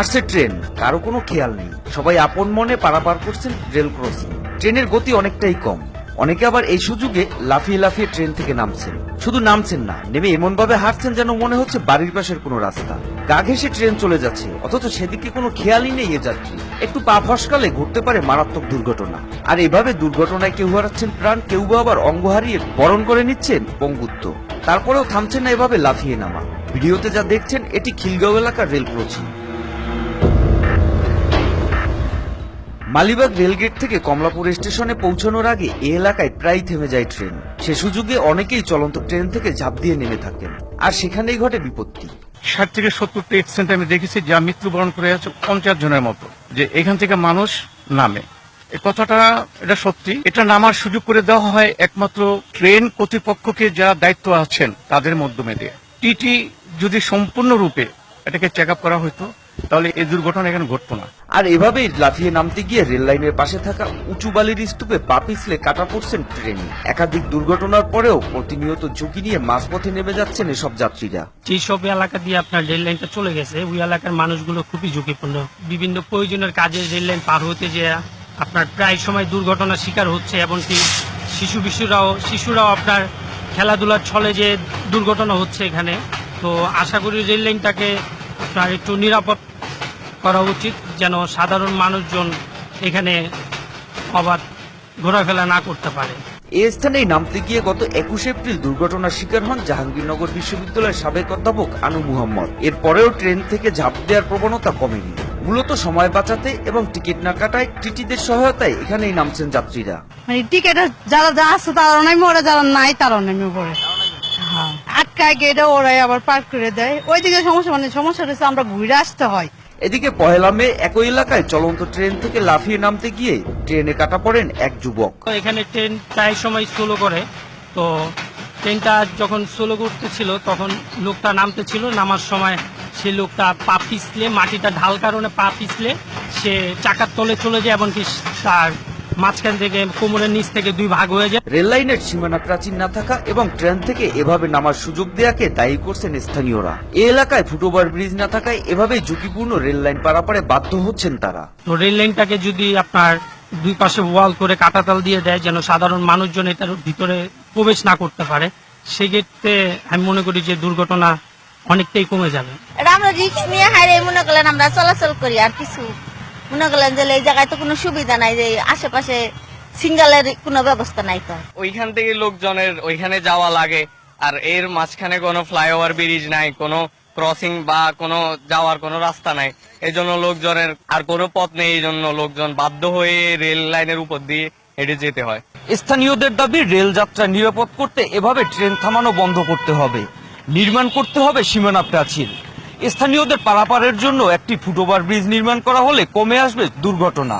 আসছে ট্রেন, কারও কোনো খেয়াল নেই। সবাই আপন মনে পারাপার করছেন রেল ক্রসিং। ট্রেনের গতি অনেকটাই কম। অনেকে আবার এই সুযোগে লাফিয়ে লাফিয়ে ট্রেন থেকে নামছেন। শুধু নামছেন না, নেমে এমন ভাবে হাঁটছেন যেন মনে হচ্ছে বাড়ির পাশের কোনো রাস্তা। গা ঘেসে ট্রেন চলে যাচ্ছে, অথচ সেদিকে কোনো খেয়ালই নেই এ যাত্রী। একটু পা ফসকালে ঘটতে পারে মারাত্মক দুর্ঘটনা। আর এভাবে দুর্ঘটনায় কেউ হারাচ্ছেন প্রাণ, কেউ আবার অঙ্গ হারিয়ে বরণ করে নিচ্ছেন পঙ্গুত্ব তারপরেও থামছেন না এভাবে লাফিয়ে নামা। ভিডিওতে যা দেখছেন, এটি খিলগাঁও এলাকার রেল ক্রসিং। মালিবাগ রেলগেট থেকে কমলাপুর স্টেশনে পৌঁছানোর আগে এই এলাকায় প্রায় থেমে যায় ট্রেন। সে সুযোগে অনেকেই চলন্ত ট্রেন থেকে ঝাঁপ দিয়ে নেমে থাকেন। আর সেখানেই ঘটে বিপত্তি। ষাট থেকে সত্তরটা এক্সিডেন্ট আমি দেখেছি যা মৃত্যুবরণ করে আছে পঞ্চাশ জনের মতো, যে এখান থেকে মানুষ নামে। এই কথাটা এটা সত্যি। এটা নামার সুযোগ করে দেওয়া হয় একমাত্র ট্রেন কর্তৃপক্ষকে যারা দায়িত্ব আছেন তাদের মাধ্যমে দিয়ে। টিটি যদি সম্পূর্ণরূপে এটাকে চেক আপ করা হতো তাহলে এই দুর্ঘটনা এখানে ঘটতো না। আর এভাবেই লাফিয়ে নামতে গিয়ে রেল লাইনের পাশে থাকা উঁচু বালির স্তূপে পা পিছলে কাটা পড়ছেন ট্রেনে। একাধিক দুর্ঘটনার পরেও প্রতিনিয়ত ঝুঁকি নিয়ে মাঝপথে নেমে যাচ্ছেন এসব যাত্রীরা। যেসব এলাকা দিয়ে আপনার রেল লাইনটা চলে গেছে ওই এলাকার মানুষগুলো খুবই ঝুঁকিপূর্ণ। বিভিন্ন প্রয়োজনের কাজে রেল লাইন পার হতে যে আপনার প্রায় সময় দুর্ঘটনার শিকার হচ্ছে এমনকি শিশু বিশুরাও শিশুরাও আপনার খেলাধুলার ছলে যে দুর্ঘটনা হচ্ছে এখানে। তো আশা করি রেল লাইনটাকে আপনার একটু নিরাপদ করা উচিত যেন সাধারণ মানুষজন এখানে অবাধ ঘোরাফেরা না করতে পারে। এ স্থানেই নামতে গিয়ে গত একুশে এপ্রিল দুর্ঘটনার শিকার হন জাহাঙ্গীরনগর বিশ্ববিদ্যালয়ের সাবেক অধ্যাপক আনু মুহাম্মদ। এরপরেও ট্রেন থেকে ঝাঁপ দেওয়ার প্রবণতা কমেনি। মূলত সময় বাঁচাতে এবং টিকিট না কাটায় টিটিদের সহায়তায় এখানেই নামছেন যাত্রীরা। মানে টিকিট যারা যা আছে তারা নেমে ওরা যারা নাই তারা নেমে পড়ে হ্যাঁ। আটকায় গেটে ওরাই আবার পার্ক করে দেয়। ওইদিকে সমস্যা মানে সমস্যা হচ্ছে আমরা ঘুরে আসতে হয়। এদিকে পহেলা মে একই এলাকায় চলন্ত ট্রেন থেকে লাফিয়ে নামতে গিয়ে ট্রেনে কাটা পড়েন এক যুবক। এখানে ট্রেন প্রায় সময় স্লো করে। তো ট্রেনটা যখন স্লো করতেছিল, তখন লোকটা নামতে ছিল নামার সময় সে লোকটা পা পিছলে, মাটিটা ঢাল কারণে পা পিছলে সে চাকার তলে চলে যায়, এমনকি তার মাঝখান থেকে কোমরের নিচ থেকে দুই ভাগ হয়ে যায়। রেল লাইনের সীমানা প্রাচীর না থাকা এবং ট্রেন থেকে এভাবে নামার সুযোগ দেয়াকে দায়ী করছেন স্থানীয়রা। এই এলাকায় ফুটওভার ব্রিজ না থাকায় এভাবেই ঝুঁকিপূর্ণ রেল লাইন পারাপারে বাধ্য হচ্ছেন তারা। তো রেল লাইনটাকে যদি আপনার দুই পাশে ওয়াল করে কাটাতাল দিয়ে দেয় যেন সাধারণ মানুষজন এটার ভিতরে প্রবেশ না করতে পারে সেক্ষেত্রে আমি মনে করি যে দুর্ঘটনা অনেকটাই কমে যাবে। এটা আমরা রিক্স নিয়ে হাইরে মনে করলেন আমরা চলাচল করি আর কিছু মনে করলেন যে এই জায়গায় তো কোনো সুবিধা নাই যে আশেপাশে সিঙ্গালের কোনো ব্যবস্থা নাই তো। ওইখান থেকে লোকজনের ওইখানে যাওয়া লাগে আর এর মাঝখানে কোনো ফ্লাইওভার ব্রিজ নাই কোনো ক্রসিং বা কোনো যাওয়ার কোনো রাস্তা নাই। এই জন্য লোকজনের আর কোনো পথ নেই এই জন্য লোকজন বাধ্য হয়ে রেল লাইনের উপর দিয়ে হেঁটে যেতে হয়। স্থানীয়দের দাবি রেল যাত্রা নিরাপদ করতে এভাবে ট্রেন থামানো বন্ধ করতে হবে। নির্মাণ করতে হবে সীমানা প্রাচীর। স্থানীয়দের পারাপারের জন্য একটি ফুটওভার ব্রিজ নির্মাণ করা হলে কমে আসবে দুর্ঘটনা।